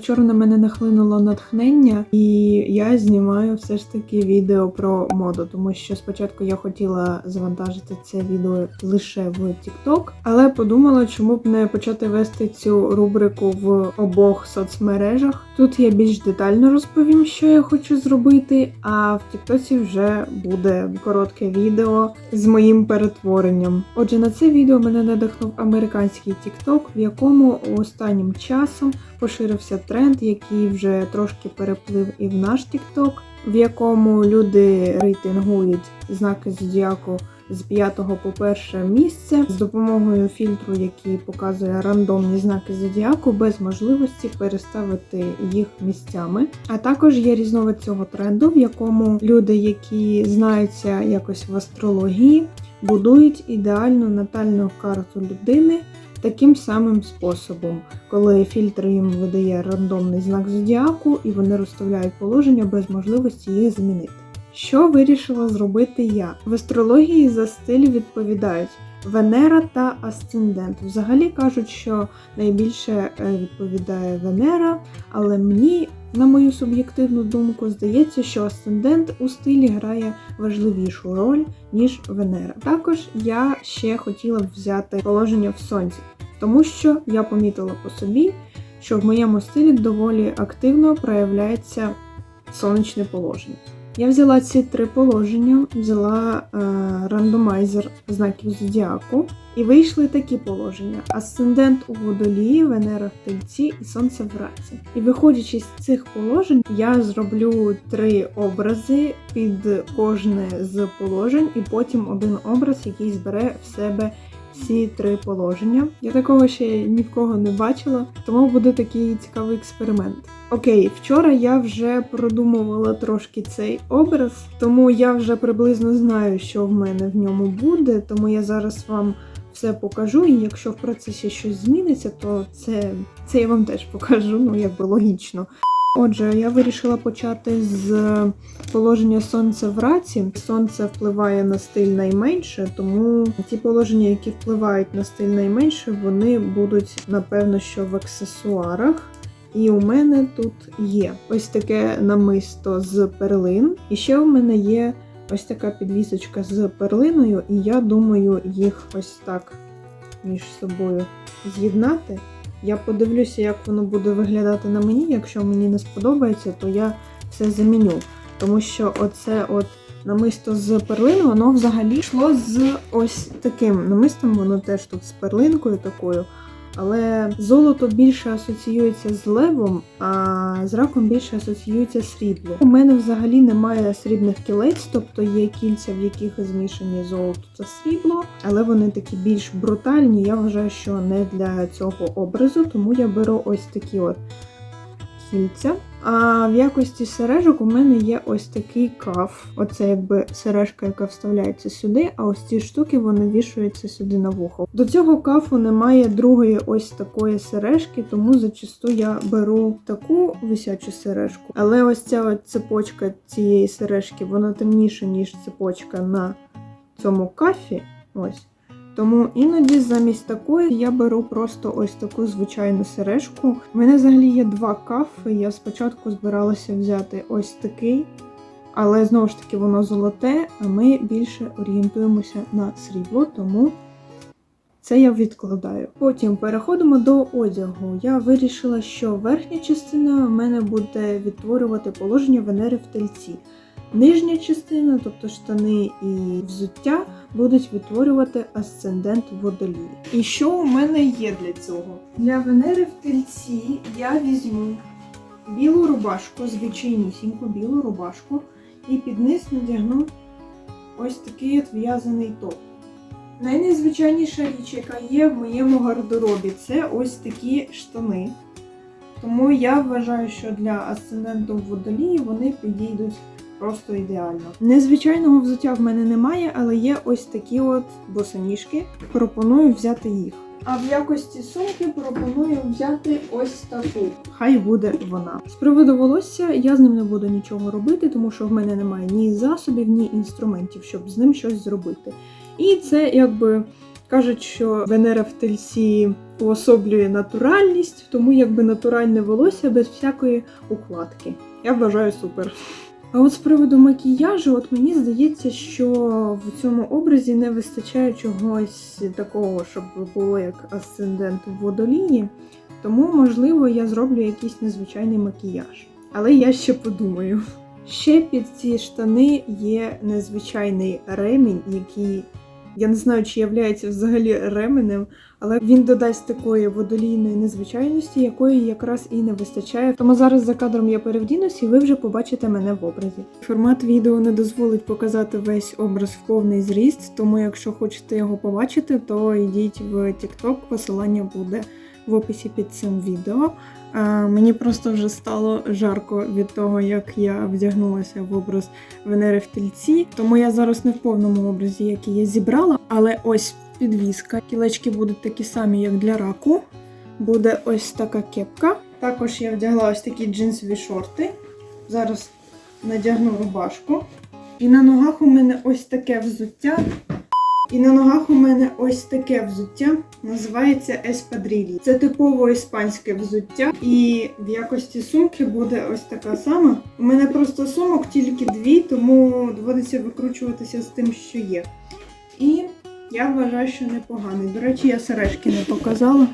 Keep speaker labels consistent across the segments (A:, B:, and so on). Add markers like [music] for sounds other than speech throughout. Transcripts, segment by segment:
A: Вчора на мене нахлинуло натхнення, і я знімаю все ж таки відео про моду, тому що спочатку я хотіла завантажити це відео лише в TikTok, але подумала, чому б не почати вести цю рубрику в обох соцмережах. Тут я більш детально розповім, що я хочу зробити, а в TikTok вже буде коротке відео з моїм перетворенням. Отже, на це відео мене надихнув американський TikTok, в якому останнім часом поширився тренд, який вже трошки переплив і в наш TikTok, в якому люди рейтингують знаки зодіаку з 5 по перше місце з допомогою фільтру, який показує рандомні знаки зодіаку, без можливості переставити їх місцями. А також є різновид цього тренду, в якому люди, які знаються якось в астрології, будують ідеальну натальну карту людини таким самим способом, коли фільтр їм видає рандомний знак зодіаку, і вони розставляють положення без можливості їх змінити. Що вирішила зробити я? В астрології за стиль відповідають Венера та Асцендент. Взагалі кажуть, що найбільше е, відповідає Венера, але мені, на мою суб'єктивну думку, здається, що Асцендент у стилі грає важливішу роль, ніж Венера. Також я ще хотіла б взяти положення в сонці, тому що я помітила по собі, що в моєму стилі доволі активно проявляється сонячне положення. Я взяла ці три положення, взяла е, рандомайзер знаків зодіаку, і вийшли такі положення: Асцендент у водолії, Венера в тельці і Сонце в раці. І виходячи з цих положень, я зроблю три образи під кожне з положень, і потім один образ, який збере в себе ці три положення. Я такого ще ні в кого не бачила, тому буде такий цікавий експеримент. Окей, вчора я вже продумувала трошки цей образ, тому я вже приблизно знаю, що в мене в ньому буде, тому я зараз вам все покажу, і якщо в процесі щось зміниться, то це, це я вам теж покажу, ну якби логічно. Отже, я вирішила почати з положення сонця в раці. Сонце впливає на стиль найменше, тому ті положення, які впливають на стиль найменше, вони будуть напевно що в аксесуарах. І у мене тут є ось таке намисто з перлин. І ще у мене є ось така підвісочка з перлиною, і я думаю їх ось так між собою з'єднати. Я подивлюся, як воно буде виглядати на мені. Якщо мені не сподобається, то я все заміню. Тому що оце от намисто з перлин, воно взагалі йшло з ось таким намистом, воно теж тут з перлинкою такою. Але золото більше асоціюється з левом, а з раком більше асоціюється срібло. У мене взагалі немає срібних кілець, тобто є кільця, в яких змішані золото та срібло, але вони такі більш брутальні. Я вважаю, що не для цього образу, тому я беру ось такі от кільця. А в якості сережок у мене є ось такий каф. Оце якби сережка, яка вставляється сюди, а ось ці штуки вони вішуються сюди на вухо. До цього кафу немає другої ось такої сережки, тому зачасту я беру таку висячу сережку. Але ось ця от цепочка цієї сережки, вона темніша, ніж цепочка на цьому кафі. Ось. Тому іноді замість такої я беру просто ось таку звичайну сережку. У мене взагалі є два кафи. Я спочатку збиралася взяти ось такий, але знову ж таки воно золоте, а ми більше орієнтуємося на срібло, тому це я відкладаю. Потім переходимо до одягу. Я вирішила, що верхня частина в мене буде відтворювати положення Венери в тельці. Нижня частина, тобто штани і взуття, будуть відтворювати асцендент водолії. І що у мене є для цього? Для Венери в тельці я візьму білу рубашку, звичайнісіньку білу рубашку, і під низ надягну ось такий от в'язаний топ. Найнезвичайніша річ, яка є в моєму гардеробі, це ось такі штани. Тому я вважаю, що для асценденту водолії вони підійдуть просто ідеально. Незвичайного взуття в мене немає, але є ось такі от босоніжки. Пропоную взяти їх. А в якості сумки пропоную взяти ось таку. Хай буде вона. З приводу волосся я з ним не буду нічого робити, тому що в мене немає ні засобів, ні інструментів, щоб з ним щось зробити. І це якби Кажуть, що Венера в тельці уособлює натуральність, тому якби натуральне волосся без всякої укладки. Я вважаю супер. А от з приводу макіяжу, от мені здається, що в цьому образі не вистачає чогось такого, щоб було як асцендент в водолії. Тому, можливо, я зроблю якийсь незвичайний макіяж. Але я ще подумаю. Ще під ці штани є незвичайний ремінь, який я не знаю, чи являється взагалі ременем, але він додасть такої водолійної незвичайності, якої якраз і не вистачає. Тому зараз за кадром я перевдінусь, і ви вже побачите мене в образі. Формат відео не дозволить показати весь образ в повний зріст, тому якщо хочете його побачити, то йдіть в TikTok, посилання буде в описі під цим відео. Мені просто вже стало жарко від того, як я вдягнулася в образ Венери в тельці. Тому я зараз не в повному образі, який я зібрала, але ось підвіска. Кілечки будуть такі самі, як для раку. Буде ось така кепка. Також я вдягла ось такі джинсові шорти. Зараз надягну рубашку. І на ногах у мене ось таке взуття. І на ногах у мене ось таке взуття, називається еспадрілі. Це типово іспанське взуття, і в якості сумки буде ось така сама. У мене просто сумок тільки дві, тому доводиться викручуватися з тим, що є. І я вважаю, що непоганий. До речі, я сережки не показала.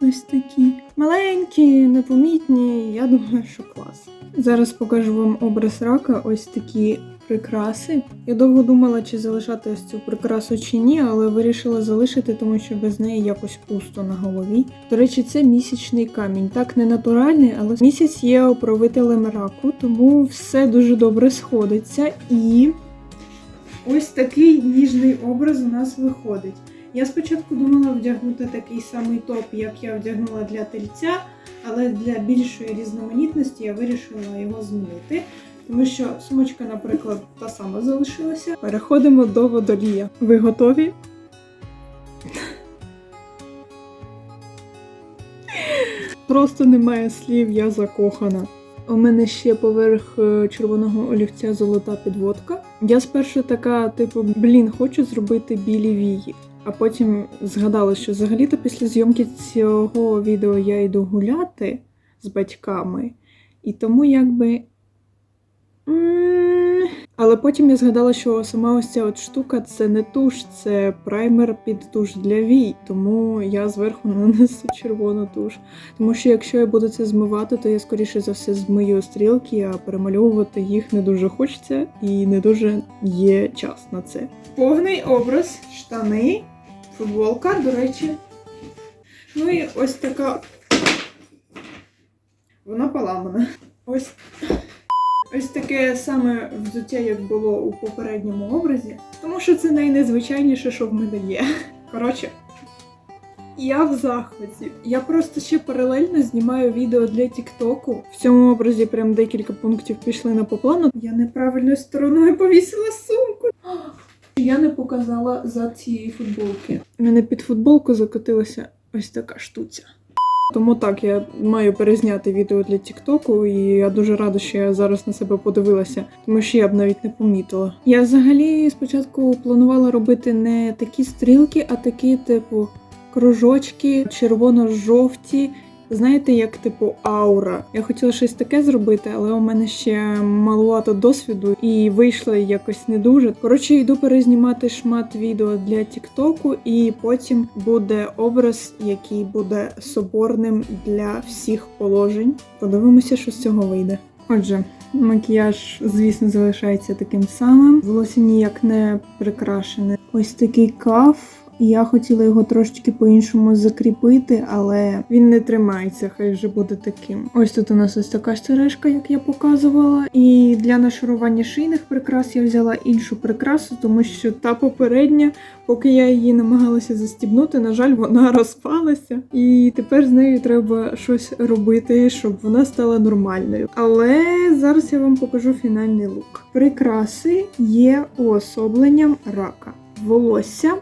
A: Ось такі маленькі, непомітні. Я думаю, що клас. Зараз покажу вам образ рака. Ось такі прикраси. Я довго думала, чи залишати ось цю прикрасу чи ні, але вирішила залишити, тому що без неї якось пусто на голові. До речі, це місячний камінь. Так не натуральний, але місяць є управителем раку, тому все дуже добре сходиться. І ось такий ніжний образ у нас виходить. Я спочатку думала вдягнути такий самий топ, як я вдягнула для тельця, але для більшої різноманітності я вирішила його змінити. Тому що сумочка, наприклад, та сама залишилася. Переходимо до водолія. Ви готові? Просто немає слів, я закохана. У мене ще поверх е, червоного олівця золота підводка. Я спершу така, типу, блін, хочу зробити білі вії. А потім згадала, що взагалі-то після зйомки цього відео я йду гуляти з батьками, і тому якби. Але потім я згадала, що сама ось ця от штука це не туш, це праймер під туш для вій. Тому я зверху [laughs] нанесу червону туш. Тому що якщо я буду це змивати, то я скоріше за все змию стрілки, а перемальовувати їх не дуже хочеться і не дуже є час на це. Повний образ, штани, футболка, до речі. Ну і ось така. Вона поламана. Ось. Ось таке саме взуття, як було у попередньому образі, тому що це найнезвичайніше, що в мене є. Коротше, я в захваті. Я просто ще паралельно знімаю відео для Тіктоку. В цьому образі прям декілька пунктів пішли на по плану. Я неправильною стороною повісила сумку. [gasps] Я не показала за цієї футболки. У мене під футболку закотилася ось така штуця. Тому так, я маю перезняти відео для Тіктоку, і я дуже рада, що я зараз на себе подивилася, тому що я б навіть не помітила. Я взагалі спочатку планувала робити не такі стрілки, а такі, типу, кружочки червоно-жовті. Знаєте, як типу аура. Я хотіла щось таке зробити, але у мене ще малувато досвіду і вийшло якось не дуже. Коротше, йду перезнімати шмат відео для Тіктоку, і потім буде образ, який буде соборним для всіх положень. Подивимося, що з цього вийде. Отже, макіяж, звісно, залишається таким самим. Волосся ніяк не прикрашене. Ось такий каф. Я хотіла його трошечки по-іншому закріпити, але він не тримається, хай вже буде таким. Ось тут у нас ось така сережка, як я показувала. І для нашарування шийних прикрас я взяла іншу прикрасу, тому що та попередня, поки я її намагалася застібнути, на жаль, вона розпалася. І тепер з нею треба щось робити, щоб вона стала нормальною. Але зараз я вам покажу фінальний лук. Прикраси є уособленням рака, волосся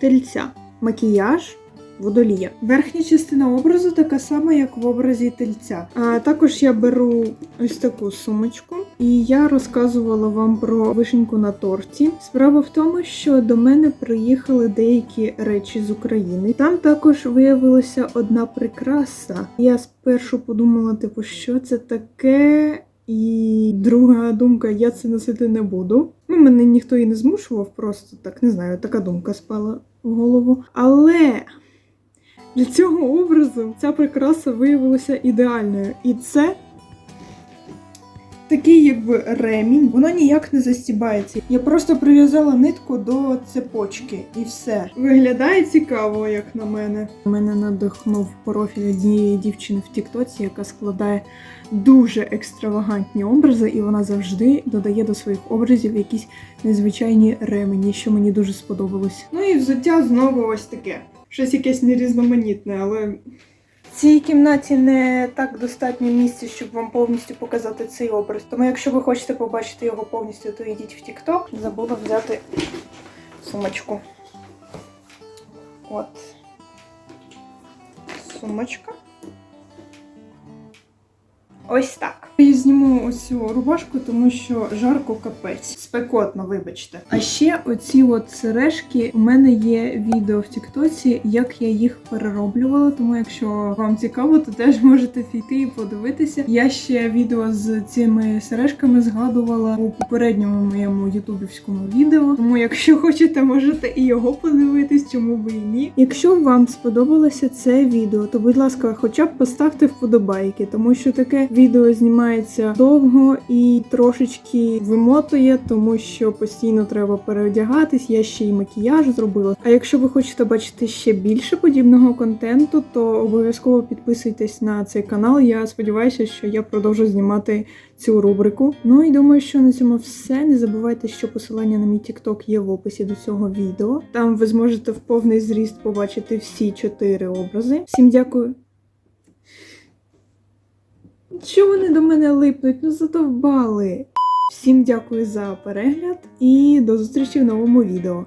A: тельця, макіяж. Водолія. Верхня частина образу така сама, як в образі тельця. А також я беру ось таку сумочку. і я розказувала вам про вишеньку на торті. Справа в тому, що до мене приїхали деякі речі з України. Там також виявилася одна прикраса. Я спершу подумала, типу, що це таке. І друга думка, я це носити не буду. Ну, мене ніхто і не змушував, просто так не знаю, така думка спала голову. Але для цього образу ця прикраса виявилася ідеальною. І це такий якби ремінь, воно ніяк не застібається. Я просто прив'язала нитку до цепочки і все. Виглядає цікаво, як на мене. Мене надихнув профіль однієї дівчини в Тіктоці, яка складає дуже екстравагантні образи, і вона завжди додає до своїх образів якісь незвичайні ремені, що мені дуже сподобалось. Ну і взуття знову ось таке. Щось якесь нерізноманітне, але в цій кімнаті не так достатньо місця, щоб вам повністю показати цей образ. Тому якщо ви хочете побачити його повністю, то йдіть в TikTok. Забула взяти сумочку. От. Сумочка. Ось так. Я зніму оцю рубашку, тому що жарко капець. Спекотно, вибачте. А ще оці от сережки. У мене є відео в Тіктоці, як я їх перероблювала. Тому, якщо вам цікаво, то теж можете піти і подивитися. Я ще відео з цими сережками згадувала у попередньому моєму ютубівському відео. Тому, якщо хочете, можете і його подивитись, чому би і ні. Якщо вам сподобалося це відео, то будь ласка, хоча б поставте вподобайки, тому що таке відео знімається довго і трошечки вимотує, тому що постійно треба переодягатись. Я ще й макіяж зробила. А якщо ви хочете бачити ще більше подібного контенту, то обов'язково підписуйтесь на цей канал. Я сподіваюся, що я продовжу знімати цю рубрику. Ну і думаю, що на цьому все. Не забувайте, що посилання на мій TikTok є в описі до цього відео. Там ви зможете в повний зріст побачити всі чотири образи. Всім дякую. Чого вони до мене липнуть? Ну задовбали. Всім дякую за перегляд і до зустрічі в новому відео.